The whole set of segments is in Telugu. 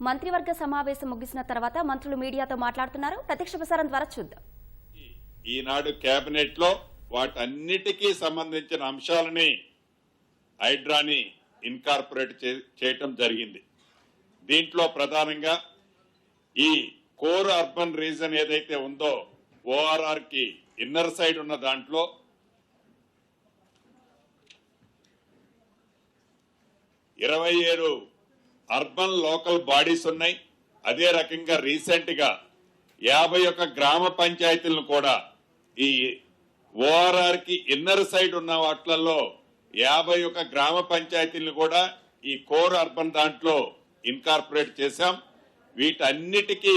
మంత్రివర్గ సమావేశం ముగిసిన తర్వాత మంత్రులు మీడియాతో మాట్లాడుతున్నారు. ప్రత్యక్ష ప్రసారం ద్వారా చూద్దాం. ఈనాడు కేబినెట్లో వాటన్నిటికీ సంబంధించిన అంశాలని హైడ్రాని ఇన్కార్పొరేట్ చే- చేయటం జరిగింది. దీంట్లో ప్రధానంగా ఈ కోర్ అర్బన్ రీజన్ ఏదైతే ఉందో ఓఆర్ఆర్కి ఇన్నర్ సైడ్ ఉన్న దాంట్లో ఇరవై ఏడు అర్బన్ లోకల్ బాడీస్ ఉన్నాయి. అదే రకంగా రీసెంట్గా యాభై ఒక్క గ్రామ పంచాయతీలను కూడా ఈ ఓఆర్ఆర్కి ఇన్నర్ సైడ్ ఉన్న వాటిలలో యాభై ఒక్క గ్రామ పంచాయతీలను కూడా ఈ కోర్ అర్బన్ దాంట్లో ఇన్కార్పొరేట్ చేశాం. వీటన్నిటికీ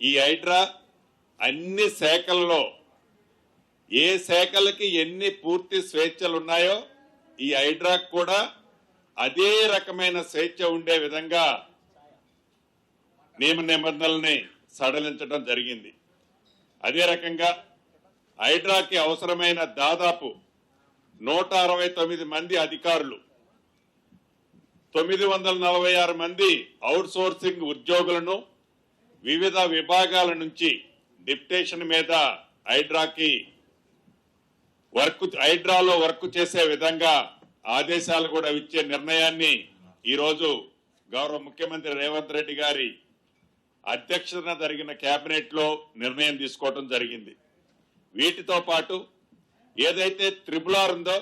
ఈ హైడ్రా అన్ని శాఖల్లో ఏ శాఖలకి ఎన్ని పూర్తి స్వేచ్ఛలు ఉన్నాయో ఈ హైడ్రాకు కూడా అదే రకమైన స్వేచ్ఛ ఉండే విధంగా నియమ నిబంధనల్ని సడలించడం జరిగింది. అదే రకంగా హైడ్రాకి అవసరమైన దాదాపు నూట అరవై తొమ్మిది మంది అధికారులు తొమ్మిది వందల నలభై ఆరు మంది అవుట్ సోర్సింగ్ ఉద్యోగులను వివిధ విభాగాల నుంచి డిప్టేషన్ మీద హైడ్రాకి వర్క్ హైడ్రాలో వర్క్ చేసే విధంగా ఆదేశాలు కూడా ఇచ్చే నిర్ణయాన్ని ఈరోజు గౌరవ ముఖ్యమంత్రి రేవంత్ రెడ్డి గారి అధ్యక్షతన జరిగిన కేబినెట్లో నిర్ణయం తీసుకోవటం జరిగింది. వీటితో పాటు ఏదైతే త్రిపుల్ ఆర్ ఉందో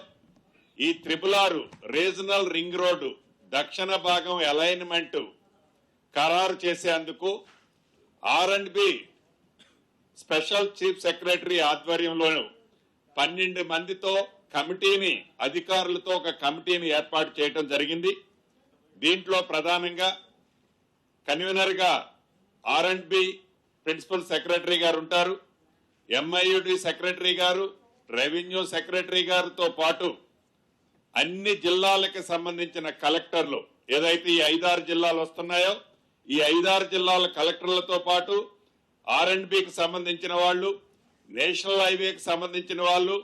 ఈ triple R regional ring road దక్షిణ భాగం అలైన్మెంట్ ఖరారు చేసేందుకు R and B special chief secretary ఆధ్వర్యంలో పన్నెండు మందితో కమిటీని అధికారులతో ఒక కమిటీని ఏర్పాటు చేయడం జరిగింది. దీంట్లో ప్రధానంగా కన్వీనర్గా R and B principal secretary గారు ఉంటారు ఎంఐయుడి సెక్రటరీ గారు రెవెన్యూ సెక్రటరీ గారితో పాటు అన్ని జిల్లాలకు సంబంధించిన కలెక్టర్లు ఏదైతే ఈ ఐదారు జిల్లాలు వస్తున్నాయో ఈ ఐదారు జిల్లాల కలెక్టర్లతో పాటు ఆర్ అండ్ బికి సంబంధించిన వాళ్ళు నేషనల్ హైవేకి సంబంధించిన వాళ్ళు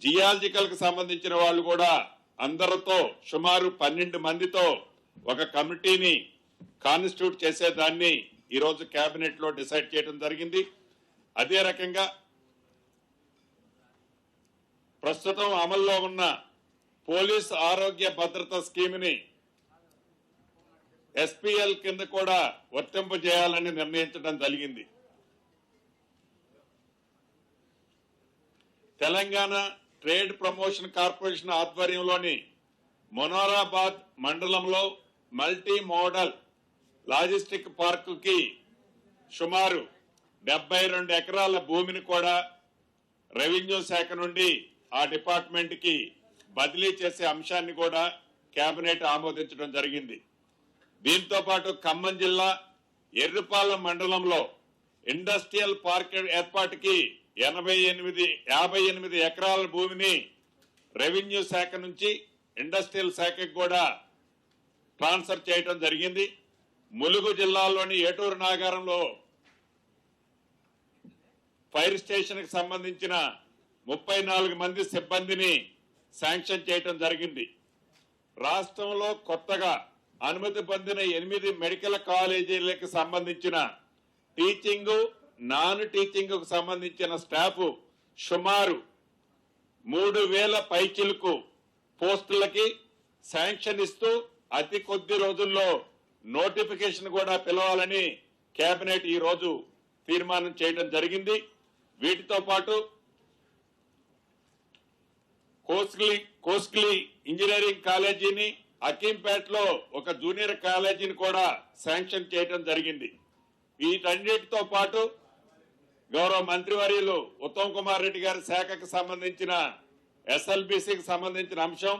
జియాలజికల్కి సంబంధించిన వాళ్ళు కూడా అందరితో సుమారు పన్నెండు మందితో ఒక కమిటీని కాన్స్టిట్యూట్ చేసేదాన్ని ఈరోజు కేబినెట్లో డిసైడ్ చేయడం జరిగింది. అదే రకంగా ప్రస్తుతం అమల్లో ఉన్న పోలీస్ ఆరోగ్య భద్రత స్కీమ్ని ఎస్పీఎల్ కింద కూడా వర్తింపజేయాలని నిర్ణయించడం జరిగింది. తెలంగాణ ట్రేడ్ ప్రమోషన్ కార్పొరేషన్ ఆధ్వర్యంలోని మొనారాబాద్ మండలంలో మల్టీ మోడల్ లాజిస్టిక్ పార్కుకి సుమారు డెబ్బై రెండు ఎకరాల భూమిని కూడా రెవెన్యూ శాఖ నుండి ఆ డిపార్ట్మెంట్కి బదిలీ చేసే అంశాన్ని కూడా కేబినెట్ ఆమోదించడం జరిగింది. దీంతో పాటు ఖమ్మం జిల్లా ఎర్రుపాలెం మండలంలో ఇండస్ట్రియల్ పార్క్ ఏర్పాటుకి ఎనభై ఎనిమిది యాభై ఎనిమిది ఎకరాల భూమిని రెవెన్యూ శాఖ నుంచి ఇండస్ట్రియల్ శాఖకు కూడా ట్రాన్స్ఫర్ చేయడం జరిగింది. ములుగు జిల్లాలోని ఏటూరు నాగారంలో ఫైర్ స్టేషన్కి సంబంధించిన ముప్పై నాలుగు మంది సిబ్బందిని శాంక్షన్ చేయటం జరిగింది. రాష్ట్రంలో కొత్తగా అనుమతి పొందిన ఎనిమిది మెడికల్ కాలేజీలకు సంబంధించిన టీచింగ్ నాన్ టీచింగ్కు సంబంధించిన స్టాఫ్ సుమారు మూడు వేల పైచిలకు పోస్టులకి శాంక్షన్ ఇస్తూ అతి కొద్ది రోజుల్లో నోటిఫికేషన్ కూడా పిలవాలని కేబినెట్ ఈ రోజు తీర్మానం చేయడం జరిగింది. వీటితో పాటు కోస్లీ కోస్లీ ఇంజనీరింగ్ కాలేజీని అకీంపేటలో ఒక జూనియర్ కాలేజీని కూడా శాంక్షన్ చేయడం జరిగింది. వీటన్నిటితో పాటు గౌరవ మంత్రివర్యులు ఉత్తమ్ కుమార్ రెడ్డి గారి శాఖకు సంబంధించిన ఎస్ఎల్బిసికి సంబంధించిన అంశం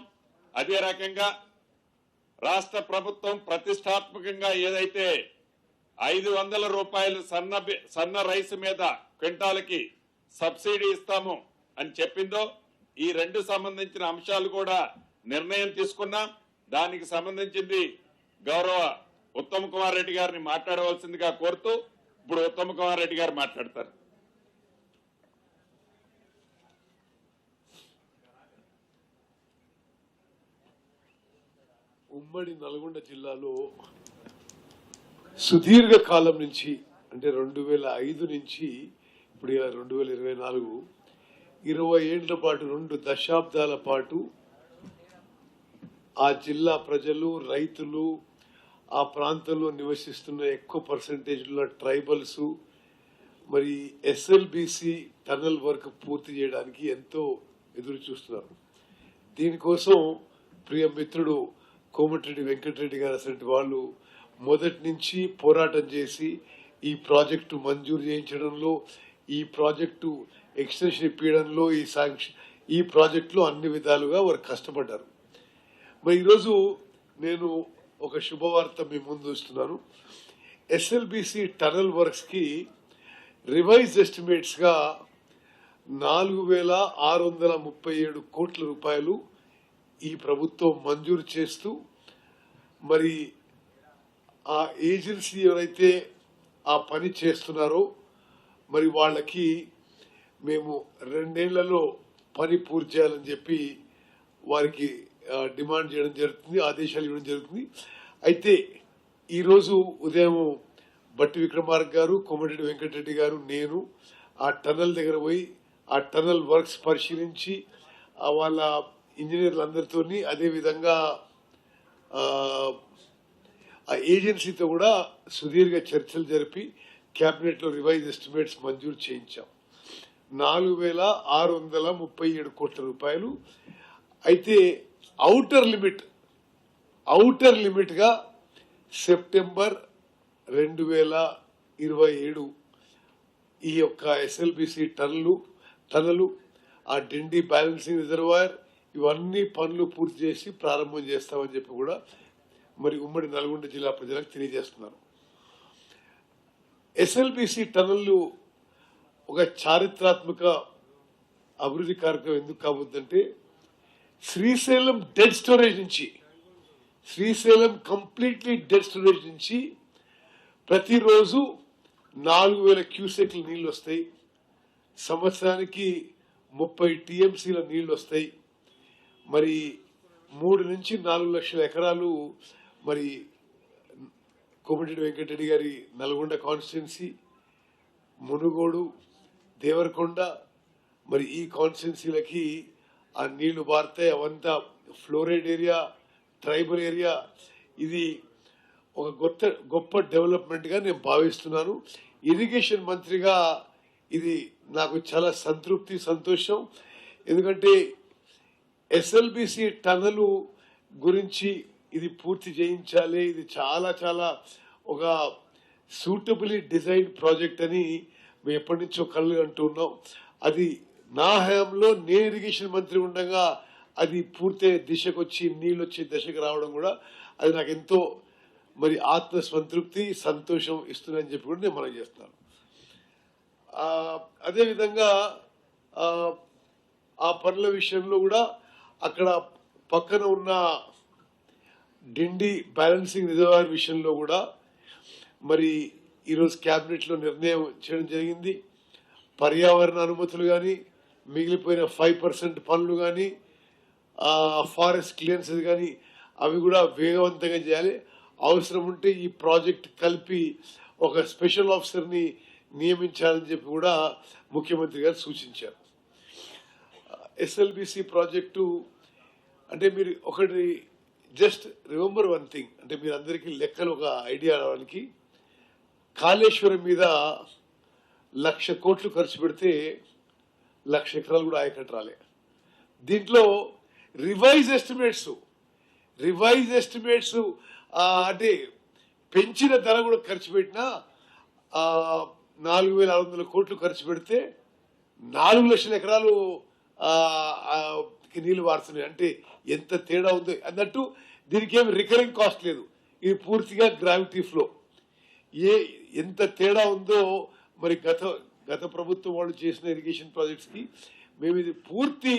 అదే రకంగా రాష్ట్ర ప్రభుత్వం ప్రతిష్టాత్మకంగా ఏదైతే ఐదు వందల రూపాయలు సన్న సన్న రైస్ మీద క్వింటాలకి సబ్సిడీ ఇస్తాము అని చెప్పిందో ఈ రెండు సంబంధించిన అంశాలు కూడా నిర్ణయం తీసుకున్నాం. దానికి సంబంధించింది గౌరవ ఉత్తమ్ కుమార్ రెడ్డి గారిని మాట్లాడవలసిందిగా కోరుతూ ఇప్పుడు ఉత్తమ్ కుమార్ రెడ్డి గారు మాట్లాడతారు. ఉమ్మడి నల్గొండ జిల్లాలో సుదీర్ఘ కాలం నుంచి అంటే రెండు వేల ఐదు నుంచి ఇప్పుడు రెండు వేల ఇరవై నాలుగు ఇరవై ఏళ్ళ పాటు రెండు దశాబ్దాల పాటు ఆ జిల్లా ప్రజలు రైతులు ఆ ప్రాంతంలో నివసిస్తున్న ఎక్కువ పర్సంటేజ్ ఉన్న ట్రైబల్స్ మరి ఎస్ఎల్బిసి టనల్ వర్క్ పూర్తి చేయడానికి ఎంతో ఎదురు చూస్తున్నారు దీనికోసం ప్రియ మిత్రుడు కోమటిరెడ్డి వెంకటరెడ్డి గారు అసలు వాళ్ళు మొదటి నుంచి పోరాటం చేసి ఈ ప్రాజెక్టు మంజూరు చేయించడంలో ఈ ప్రాజెక్టు ఎక్స్టెన్షన్ ఇప్పించడంలో ఈ శాంక్షన్ ఈ ప్రాజెక్టులో అన్ని విధాలుగా వారు కష్టపడ్డారు. మరి ఈరోజు నేను ఒక శుభవార్త మీ ముందు వస్తున్నాను ఎస్ఎల్బిసి టనల్ వర్క్స్కి రివైజ్ ఎస్టిమేట్స్గా నాలుగు వేల ఆరు వందల ముప్పై ఏడు కోట్ల రూపాయలు ఈ ప్రభుత్వం మంజూరు చేస్తూ మరి ఆ ఏజెన్సీ ఎవరైతే ఆ పని చేస్తున్నారో మరి వాళ్ళకి మేము రెండేళ్ళలో పని పూర్తి చేయాలని చెప్పి వారికి డిమాండ్ చేయడం జరుగుతుంది ఆదేశాలు ఇవ్వడం జరుగుతుంది. అయితే ఈరోజు ఉదయం బట్టి విక్రమార్క గారు కోమటిరెడ్డి వెంకటరెడ్డి గారు నేను ఆ టనల్ దగ్గర పోయి ఆ టనల్ వర్క్స్ పరిశీలించి వాళ్ళ ఇంజనీర్లందరితో అదే విధంగా ఆ, ఏజెన్సీతో కూడా సుదీర్ఘ చర్చలు జరిపి కేబినెట్లో రివైజ్ ఎస్టిమేట్స్ మంజూరు చేయించాం. నాలుగు వేల ఆరు వందల ముప్పై ఏడు కోట్ల రూపాయలు. అయితే అవుటర్ లిమిట్ అవుటర్ లిమిట్గా సెప్టెంబర్ రెండు వేల ఇరవై ఏడు ఈ యొక్క ఎస్ఎల్బిసి టన్నులు టన్నులు ఆ డిండి బ్యాలెన్సింగ్ రిజర్వాయర్ ఇవన్నీ పనులు పూర్తి చేసి ప్రారంభం చేస్తామని చెప్పి కూడా మరి ఉమ్మడి నల్గొండ జిల్లా ప్రజలకు తెలియజేస్తున్నారు. ఎస్ఎల్బిసి టన్నులు ఒక చారిత్రాత్మక అభివృద్ధి కార్యక్రమం ఎందుకు కాబోద్దంటే శ్రీశైలం డెడ్ స్టోరేజ్ నుంచి శ్రీశైలం కంప్లీట్లీ డెడ్ స్టోరేజ్ నుంచి ప్రతిరోజు నాలుగు వేల క్యూసెక్లు నీళ్ళు వస్తాయి. సంవత్సరానికి ముప్పై టీఎంసీల నీళ్ళు వస్తాయి. మరి మూడు నుంచి నాలుగు లక్షల ఎకరాలు మరి కోమటిరెడ్డి వెంకటరెడ్డి గారి నల్గొండ కాన్స్టిట్యున్సీ మునుగోడు దేవరకొండ మరి ఈ కాన్స్టిట్యున్సీలకి ఆ నీళ్ళు బారితే అవంతా ఫ్లోరైడ్ ఏరియా ట్రైబల్ ఏరియా. ఇది ఒక గొప్ప గొప్ప డెవలప్మెంట్గా నేను భావిస్తున్నాను. ఇరిగేషన్ మంత్రిగా ఇది నాకు చాలా సంతృప్తి సంతోషం. ఎందుకంటే ఎస్ఎల్బిసి టనలు గురించి ఇది పూర్తి చేయించాలి. ఇది చాలా చాలా ఒక సూటబుల్లీ డిజైన్ ప్రాజెక్ట్ అని మేము ఎప్పటి నుంచో కళ్ళు అంటున్నాం అది నా హయాంలో నేను ఇరిగేషన్ మంత్రి ఉండగా అది పూర్తి దిశకు వచ్చి నీళ్ళు వచ్చే దశకు రావడం కూడా అది నాకు ఎంతో మరి ఆత్మ సంతృప్తి సంతోషం ఇస్తుందని చెప్పి కూడా నేను మనం చేస్తాను అదేవిధంగా ఆ పనుల విషయంలో కూడా అక్కడ పక్కన ఉన్న డిండి బ్యాలెన్సింగ్ రిజర్వాయర్ విషయంలో కూడా మరి ఈరోజు క్యాబినెట్లో నిర్ణయం చేయడం జరిగింది. పర్యావరణ అనుమతులు కానీ మిగిలిపోయిన ఫైవ్ పర్సెంట్ పనులు కానీ ఫారెస్ట్ క్లియరెన్సెస్ కానీ అవి కూడా వేగవంతంగా చేయాలి. అవసరం ఉంటే ఈ ప్రాజెక్ట్ కలిపి ఒక స్పెషల్ ఆఫీసర్ని నియమించాలని చెప్పి కూడా ముఖ్యమంత్రి గారు సూచించారు. ఎస్ఎల్బిసి ప్రాజెక్టు అంటే మీరు ఒకటి జస్ట్ రిమెంబర్ వన్ థింగ్ అంటే మీరు అందరికీ లెక్కలు ఒక ఐడియా రావడానికి. కాళేశ్వరం మీద లక్ష కోట్లు ఖర్చు పెడితే లక్ష ఎకరాలు కూడా ఆయకట్టు రాలే. దీంట్లో రివైజ్ ఎస్టిమేట్స్ రివైజ్ ఎస్టిమేట్స్ అంటే పెంచిన ధర కూడా ఖర్చు పెట్టినా నాలుగు వేల ఆరు వందల కోట్లు ఖర్చు పెడితే నాలుగు లక్షల ఎకరాలు కి నీళ్ళు వాడుతున్నాయి. అంటే ఎంత తేడా ఉందో అన్నట్టు దీనికి ఏమి రికరింగ్ కాస్ట్ లేదు. ఇది పూర్తిగా గ్రావిటీ ఫ్లో. ఏ ఎంత తేడా ఉందో మరి గత గత ప్రభుత్వం వాళ్ళు చేసిన ఇరిగేషన్ ప్రాజెక్ట్స్కి మేము ఇది పూర్తి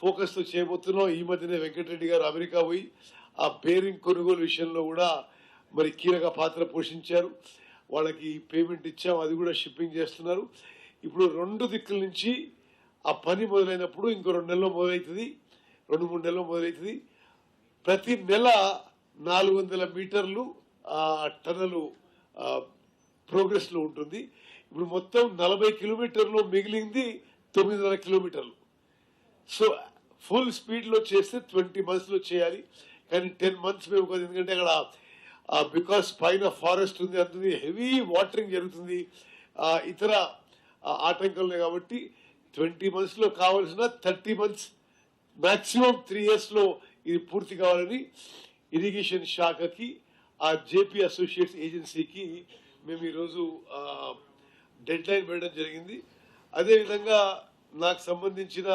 ఫోకస్తో చేయబోతున్నాం. ఈ మధ్యనే వెంకటరెడ్డి గారు అమెరికా పోయి ఆ బేరింగ్ కొనుగోలు విషయంలో కూడా మరి కీలక పాత్ర పోషించారు. వాళ్ళకి పేమెంట్ ఇచ్చాం. అది కూడా షిప్పింగ్ చేస్తున్నారు. ఇప్పుడు రెండు దిక్కుల నుంచి ఆ పని మొదలైనప్పుడు ఇంకో రెండు నెలల్లో మొదలవుతుంది రెండు మూడు నెలల్లో మొదలవుతుంది ప్రతి నెల నాలుగు వందల మీటర్లు టన్నులు ప్రోగ్రెస్లో ఉంటుంది. ఇప్పుడు మొత్తం నలభై కిలోమీటర్లు మిగిలింది తొమ్మిదిన్నర కిలోమీటర్లు. సో ఫుల్ స్పీడ్లో చేస్తే ట్వంటీ మంత్స్లో చేయాలి. కానీ టెన్ మంత్స్ మేము కాదు ఎందుకంటే అక్కడ బికాస్ పైన ఫారెస్ట్ ఉంది అంటుంది హెవీ వాటరింగ్ జరుగుతుంది. ఇతర ఆటంకాలు కాబట్టి ట్వంటీ మంత్స్లో కావాల్సిన థర్టీ మంత్స్ మాక్సిమం త్రీ ఇయర్స్లో ఇది పూర్తి కావాలని ఇరిగేషన్ శాఖకి ఆ జేపీ అసోసియేట్స్ ఏజెన్సీకి మేము ఈరోజు డెడ్ లైన్ పెట్టడం జరిగింది. అదేవిధంగా నాకు సంబంధించిన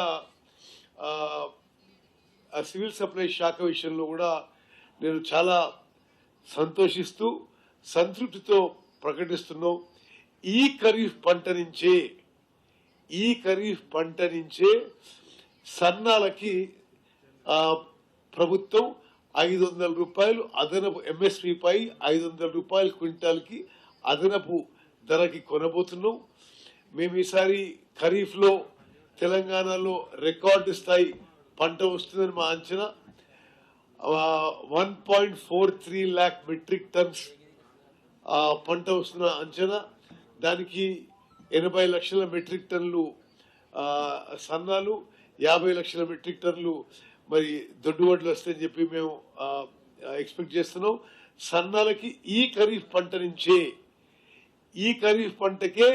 ఆ సివిల్ సప్లై శాఖ విషయంలో కూడా నేను చాలా సంతోషిస్తూ సంతృప్తితో ప్రకటిస్తున్నాం. ఈ ఖరీఫ్ పంట నుంచే ఈ ఖరీఫ్ పంట నుంచే సన్నాలకి ప్రభుత్వం ఐదు వందల రూపాయలు అదనపు ఎంఎస్పి పై ఐదు వందల రూపాయలు క్వింటాల్కి అదనపు ధరకి కొనబోతున్నాం. మేము ఈసారి ఖరీఫ్లో తెలంగాణలో రికార్డు స్థాయి పంట వస్తుందని మా అంచనా. One point four three lakh metric tons పంట వస్తున్న అంచనా. దానికి ఎనభై లక్షల మెట్రిక్ టన్లు సన్నాలు యాభై లక్షల మెట్రిక్ టన్లు మరి దొడ్డు వడ్లు వస్తాయని చెప్పి మేము ఎక్స్పెక్ట్ చేస్తున్నాం. సన్నాలకి ఈ ఖరీఫ్ పంట నుంచే ఈ ఖరీఫ్ పంటకే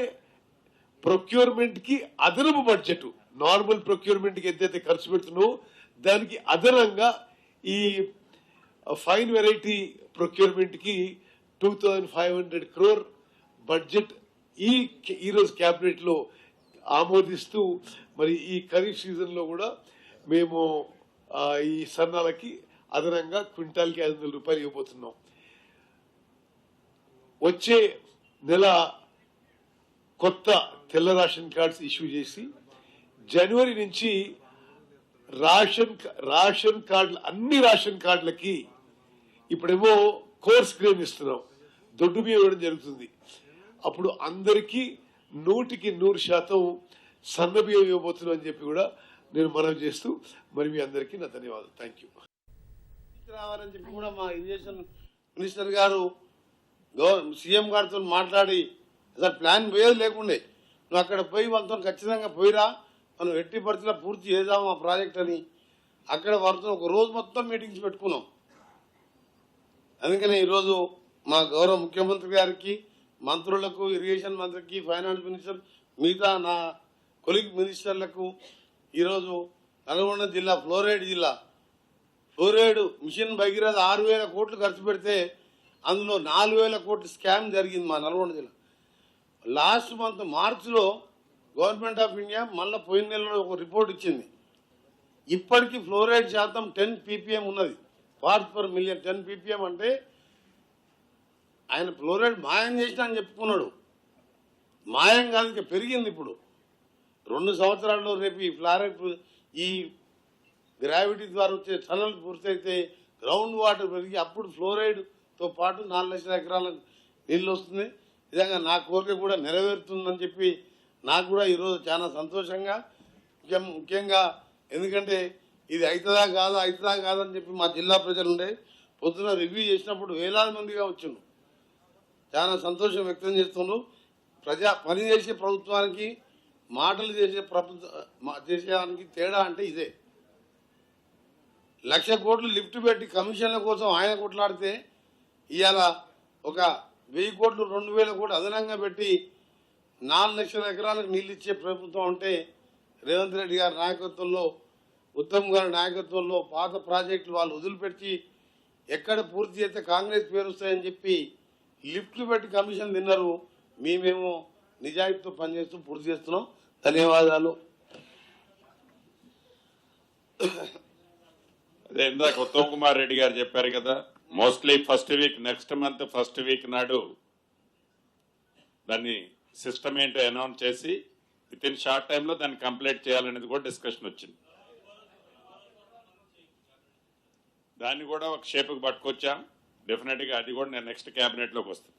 ప్రొక్యూర్మెంట్కి అదనపు బడ్జెట్. నార్మల్ ప్రొక్యూర్మెంట్కి ఎంతైతే ఖర్చు పెడుతున్నావో దానికి అదనంగా ఈ fine variety ప్రొక్యూర్మెంట్కి two thousand five hundred crore budget ఈ ఈరోజు క్యాబినెట్లో లో ఆమోదిస్తూ మరి ఈ ఖరీఫ్ సీజన్లో కూడా మేము ఈ సన్నాలకి అదనంగా క్వింటాల్కి ఐదు వందల రూపాయలు ఇవ్వబోతున్నాం. వచ్చే నెల కొత్త తెల్ల రేషన్ కార్డ్స్ ఇష్యూ చేసి జనవరి నుంచి రేషన్ రేషన్ కార్డులు అన్ని రేషన్ కార్డులకి ఇప్పుడేమో కోర్స్ గ్రేన్ ఇస్తున్నాం. దొడ్డు బియ్యం ఇవ్వడం జరుగుతుంది. అప్పుడు అందరికీ నూటికి నూరు శాతం సన్నబియ్యం ఇవ్వబోతున్నాం అని చెప్పి కూడా నేను మనవి చేస్తూ మరి మీ అందరికీ నా ధన్యవాదాలు. థ్యాంక్ యూ రావాలని చెప్పి కూడా మా ఇరిగేషన్ మినిస్టర్ గారు సీఎం గారితో మాట్లాడి అసలు ప్లాన్ పోయేది లేకుండే. నువ్వు అక్కడ పోయి వాళ్ళతో ఖచ్చితంగా పోయిరా మనం ఎట్టి పరిస్థితుల్లో పూర్తి చేద్దాం ఆ ప్రాజెక్ట్ అని. అక్కడ వారితో ఒక రోజు మొత్తం మీటింగ్స్ పెట్టుకున్నాం. అందుకనే ఈరోజు మా గౌరవ ముఖ్యమంత్రి గారికి మంత్రులకు ఇరిగేషన్ మంత్రికి ఫైనాన్స్ మినిస్టర్ మిగతా నా కొలిగ్ మినిస్టర్లకు ఈరోజు నల్గొండ జిల్లా ఫ్లోరైడ్ జిల్లా ఫ్లోరైడ్ మిషన్ భగీరథ ఆరు వేల కోట్లు ఖర్చు పెడితే అందులో నాలుగు వేల కోట్లు స్కామ్ జరిగింది మా నల్గొండ జిల్లా. లాస్ట్ మంత్ మార్చిలో గవర్నమెంట్ ఆఫ్ ఇండియా మళ్ళీ పోయిన నెలలో ఒక రిపోర్ట్ ఇచ్చింది. ఇప్పటికీ ఫ్లోరైడ్ శాతం టెన్ పీపీఎం ఉన్నది. Parts per million ten PPM అంటే ఆయన ఫ్లోరైడ్ మాయం చేసినా అని చెప్పుకున్నాడు. మాయం కాదు ఇంకా పెరిగింది ఇప్పుడు. రెండు సంవత్సరాల్లో రేపు ఈ ఫ్లారైడ్ ఈ గ్రావిటీ ద్వారా వచ్చే టనల్ పూర్తయితే గ్రౌండ్ వాటర్ పెరిగి అప్పుడు ఫ్లోరైడ్తో పాటు నాలుగు లక్షల ఎకరాల నీళ్ళు వస్తుంది. నిజంగా నా కోరిక కూడా నెరవేరుతుందని చెప్పి నాకు కూడా ఈరోజు చాలా సంతోషంగా ముఖ్యం ముఖ్యంగా ఎందుకంటే ఇది అవుతుందా కాదా అవుతుందా కాదని చెప్పి మా జిల్లా ప్రజలు ఉండే పొద్దున రివ్యూ చేసినప్పుడు వేలాది మందిగా వచ్చిండు చాలా సంతోషం వ్యక్తం చేస్తున్నారు ప్రజా పని చేసే ప్రభుత్వానికి మాటలు చేసే ప్రభుత్వ దేశానికి చేసేదానికి తేడా అంటే ఇదే. లక్ష కోట్లు లిఫ్ట్ పెట్టి కమిషన్ల కోసం ఆయన కొట్లాడితే ఇవాళ ఒక వెయ్యి కోట్లు రెండు వేల కోట్లు అదనంగా పెట్టి నాలుగు లక్షల ఎకరాలకు నీళ్ళు ఇచ్చే ప్రభుత్వం ఉంటే రేవంత్ రెడ్డి గారి నాయకత్వంలో ఉత్తమ్ గారి నాయకత్వంలో పాత ప్రాజెక్టులు వాళ్ళు వదిలిపెట్టి ఎక్కడ పూర్తి చేస్తే కాంగ్రెస్ పేరు వస్తాయని చెప్పి లిఫ్ట్లు పెట్టి కమిషన్ తిన్నారు. మేమేమో నిజాయితీతో పనిచేస్తూ పూర్తి చేస్తున్నాం. ధన్యవాదాలు. అదే ఇందాక ఉత్తమ్ కుమార్ రెడ్డి గారు చెప్పారు కదా mostly first week next month first week నాడు దాన్ని సిస్టమ్ ఏంటో అనౌన్స్ చేసి విత్ ఇన్ షార్ట్ టైంలో దాన్ని కంప్లీట్ చేయాలనేది కూడా డిస్కషన్ వచ్చింది. దాన్ని కూడా ఒక షేప్కి పట్టుకొచ్చాం. డెఫినెట్గా అది కూడా నేను నెక్స్ట్ క్యాబినెట్లోకి వస్తుంది.